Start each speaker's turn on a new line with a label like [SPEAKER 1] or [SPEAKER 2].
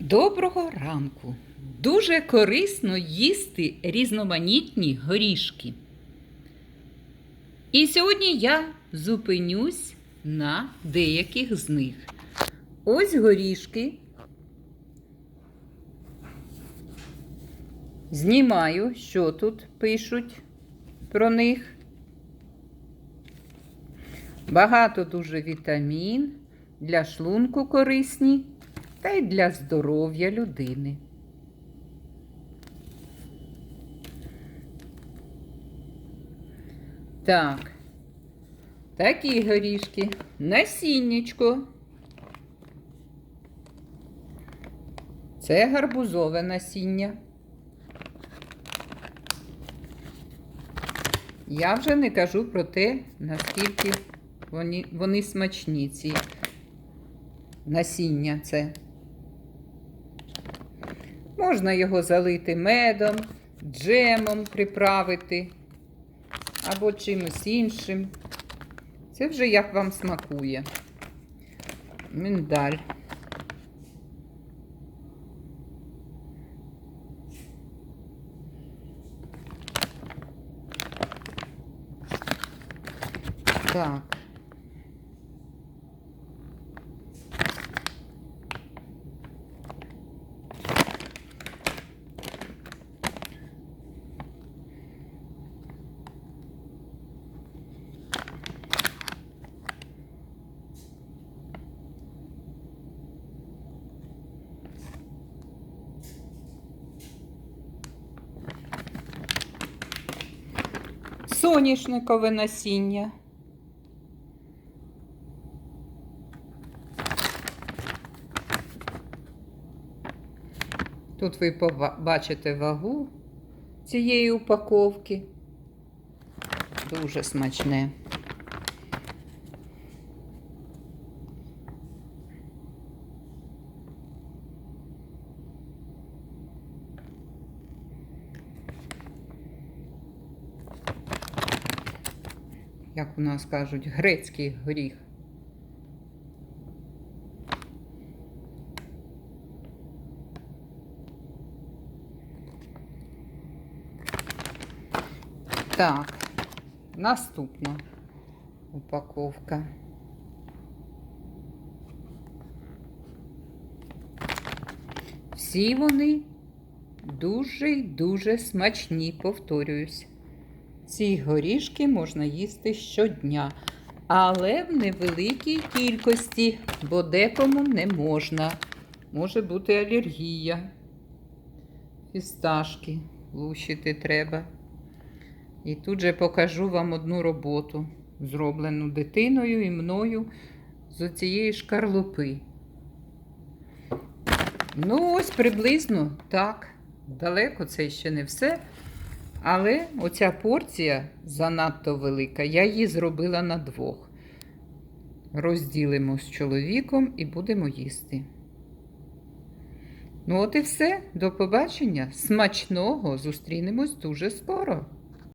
[SPEAKER 1] Доброго ранку! Дуже корисно їсти різноманітні горішки. І сьогодні я зупинюсь на деяких з них. Ось горішки. Знімаю, що тут пишуть про них. Багато дуже вітамін, для шлунку корисні та й для здоров'я людини. Так, такі горішки, насіннячко. Це гарбузове насіння. Я вже не кажу про те, наскільки вони, вони смачні, ці насіння це. Можна його залити медом, джемом приправити або чимось іншим. Це вже як вам смакує. Миндаль. Так. Соняшникове насіння. Тут ви побачите вагу цієї упаковки. Дуже смачне. Як у нас кажуть, грецький горіх. Так, наступна упаковка. Всі вони дуже дуже смачні, повторююсь. Ці горішки можна їсти щодня, але в невеликій кількості, бо декому не можна. Може бути алергія. Фісташки лущити треба. І тут же покажу вам одну роботу, зроблену дитиною і мною з цієї шкарлупи. Ну, ось приблизно так. Далеко це ще не все. Але оця порція занадто велика. Я її зробила на двох. Розділимо з чоловіком і будемо їсти. Ну, от і все. До побачення. Смачного! Зустрінемось дуже скоро.